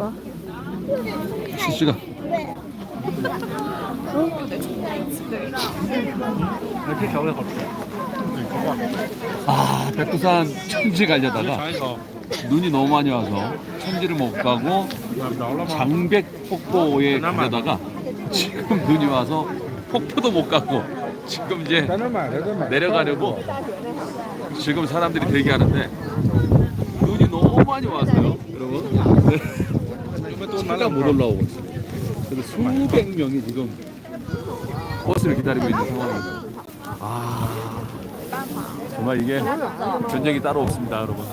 먹어볼까? 실시간. 아 백두산 천지 가려다가 눈이 너무 많이 와서 천지를 못 가고 장백 폭포에 가려다가 지금 눈이 와서 폭포도 못 가고 지금 이제 내려가려고 지금 사람들이 대기하는데 눈이 너무 많이 왔어요 여러분. 네. 차가 못 올라오고 있어요 그래서 수백 명이 지금 버스를 기다리고 있는 상황입니다 아 정말 이게 전쟁이 따로 없습니다 여러분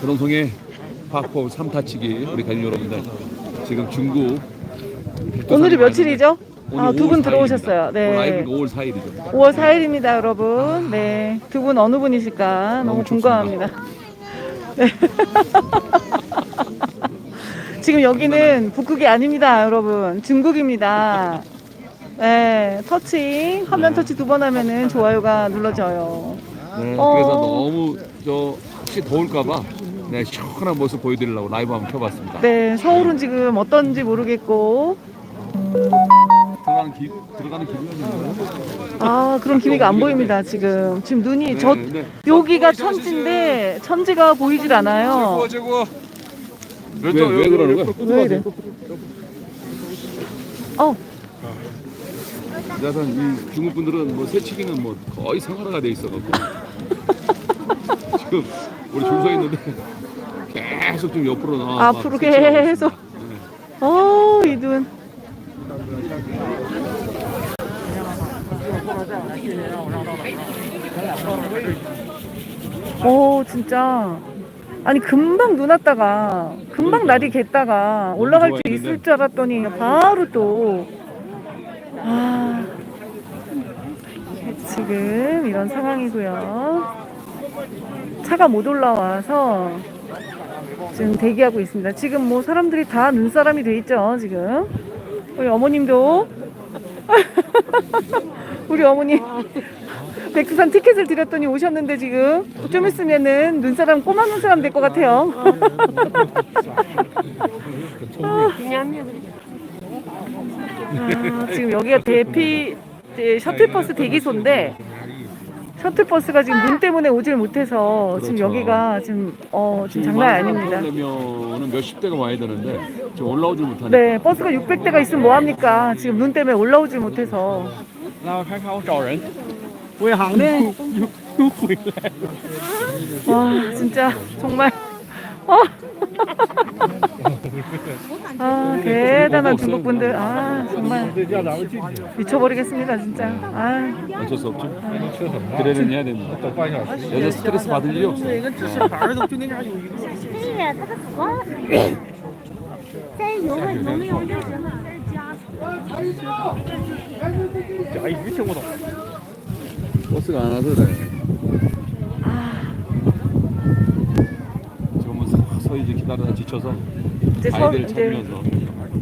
드렁성의 파포 3타치기 우리 가족 여러분들 지금 중국 오늘이 며칠이죠? 아, 오늘 두분 5월 들어오셨어요. 4일입니다. 네. 라이브가 5월 4일이죠 5월 4일입니다, 여러분. 네. 두 분 어느 분이실까? 너무 너무 좋습니다. 궁금합니다. 네. 지금 여기는 북극이 아닙니다, 여러분. 중국입니다. 네. 터치, 화면 네. 터치 두 번 하면은 좋아요가 눌러져요. 네, 어. 그래서 너무 저 혹시 더울까봐 네, 시원한 모습 보여드리려고 라이브 한번 켜봤습니다. 네. 서울은 지금 어떤지 모르겠고. 들어가는 기 들어가는 기분이요. 아, 그런 기미가 안 보입니다, 지금. 지금 눈이 저, 네. 여기가 천지인데 천지가 보이질 않아요. 왜, 왜 그러는 거야? 왜 이래? 어, 그래서 이 중국 분들은 뭐 새치기는 뭐 거의 생활화가 돼 있어갖고 지금 우리 줄 서 있는데 계속 좀 옆으로 나와. 앞으로 계속. 어, 이 눈. 오, 진짜. 아니, 금방 눈 왔다가, 금방 날이 겠다가 올라갈 수. 있을 줄 알았더니 바로 또. 아. 지금 이런 상황이고요. 차가 못 올라와서 지금 대기하고 있습니다. 지금 뭐 사람들이 다 눈사람이 돼 있죠, 지금. 우리 어머님도. 우리 어머님. 백두산 티켓을 드렸더니 오셨는데 지금 좀 있으면은 눈사람 꼬마 눈사람 될 것 같아요. 아, 지금 여기가 대피 셔틀버스 대기소인데 셔틀버스가 지금 눈 때문에 오질 못해서 지금 그렇죠. 여기가 지금 어 지금 장난 아닙니다. 그러려면은 몇십 대가 와야 되는데 지금 올라오질 못하니까. 네, 버스가 600대가 있으면 뭐 합니까? 지금 눈 때문에 올라오질 못해서. 那看看我找人，魏航的又又回来了。 와, 진짜 정말 어. 아, 대단한 중국 분들. 아, 정말 这叫咱们进去， 미쳐버리겠습니다, 진짜. 아, 어쩔 수 없죠. 吃什么？ 그래는 해야 됩니다. 等半小时。 여자 스트레스 받을 일이 없어요. 那个指示牌儿都就那样有一个。是它的河，再游个游泳就行了。甲鱼听不懂。 버스가 안 와서 그래. 이제 기다리다 지쳐서 이제 서, 아이들 이제, 찾으면서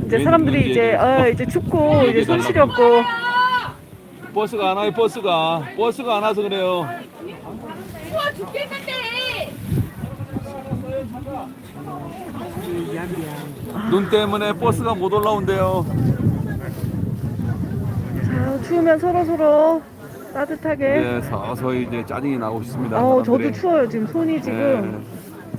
이제 사람들이 이제 어, 이제 춥고 이제 손실이 없고 버스가 안 와요 버스가 버스가 안 와서 그래요 눈 때문에 버스가 못 올라온대요 자, 추우면 서로 서로 따뜻하게. 네 서서히 이제 짜증이 나고 있습니다 어, 저도 사람들이. 추워요. 지금 손이 지금. 네,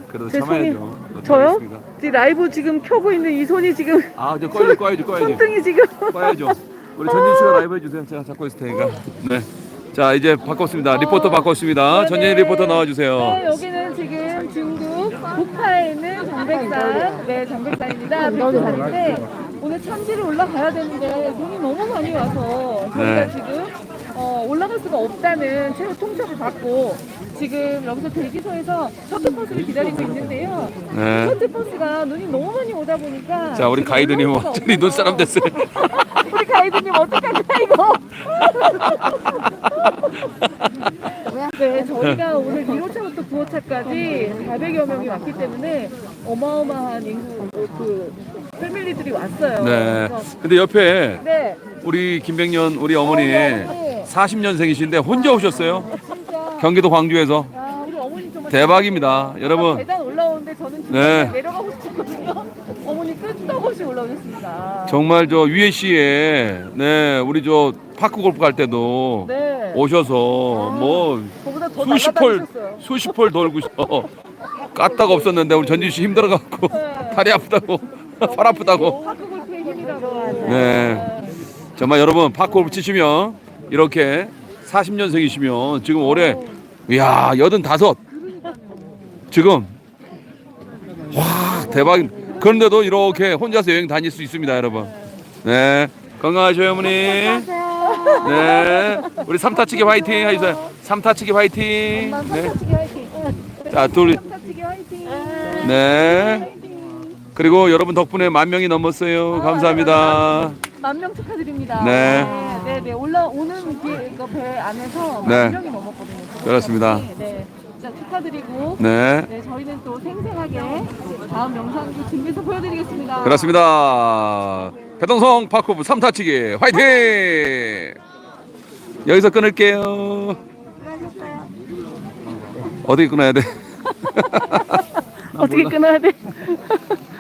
그래도 제 손이 참아야죠 저요? 어떡하겠습니까? 지금 라이브 지금 켜고 있는 이 손이 지금 아 이제 꺼야죠 꺼야죠 꺼야죠 손등이 지금 꺼야죠 우리 전진 씨가 라이브 해주세요 제가 잡고 있을 테니까 네 자 이제 바꿨습니다 리포터 바꿨습니다 네, 전진 네. 리포터 나와주세요 네, 여기는 지금 중국 북파에 있는 장백산, 네, 장백산입니다. 백두산인데 오늘 참지를 올라가야 되는데 눈이 너무 많이 와서 저희가 네. 지금 어, 수가 없다는 최후 통첩을 받고 지금 여기서 대기소에서 셔틀버스를 기다리고 있는데요. 네. 셔틀버스가 눈이 너무 많이 오다 보니까 자 우리 지금 가이드님 수가 완전히 눈사람 됐어요 우리 가이드님 어떡하냐 이거 네 저희가 오늘 1호차부터 9호차까지 400여 명이 왔기 때문에 어마어마한 인구 그 패밀리들이 왔어요 네 그래서 근데 옆에 네 우리 김백년 우리 어머니 네. 40년생이신데 혼자 오셨어요 진짜 경기도 광주에서 아, 우리 어머니 정말 대박입니다 여러분 계단 올라오는데 저는 네. 네. 내려가고 싶었거든요. 어머니 끄떡없이 올라오셨습니다. 정말 저 위에 시에 네 우리 저 파크 골프 갈 때도 네. 오셔서 뭐 저보다 더 수십 폴 날아다니셨어요. 수십 폴 돌고서 까딱 없었는데 우리 전진 씨 힘들어갖고 네. 다리 아프다고 팔 아프다고 파크 골프의 힘이라고. 네 정말 여러분 파크 골프 치시면 이렇게 40년생이시면 지금 올해 이야 여든 다섯. 지금 와 대박 그런데도 이렇게 혼자서 여행 다닐 수 있습니다 여러분. 네 건강하셔요 어머니. 네 우리 삼타치기 화이팅 해주세요 삼타치기 화이팅. 네. 자, 둘, 삼타치기 화이팅. 네. 그리고 여러분 덕분에 만 명이 넘었어요. 감사합니다. 만 명 축하드립니다. 네. 네, 네, 네. 올라오는 길, 그배 안에서 만 네. 명이 넘었거든요. 그렇습니다. 네. 진짜 축하드리고. 네. 네, 저희는 또 생생하게 다음 영상도 준비해서 보여드리겠습니다. 그렇습니다. 배동성 파크부 3타치기 화이팅! 여기서 끊을게요. 어디 끊어야 돼? 어떻게 끊어야 돼?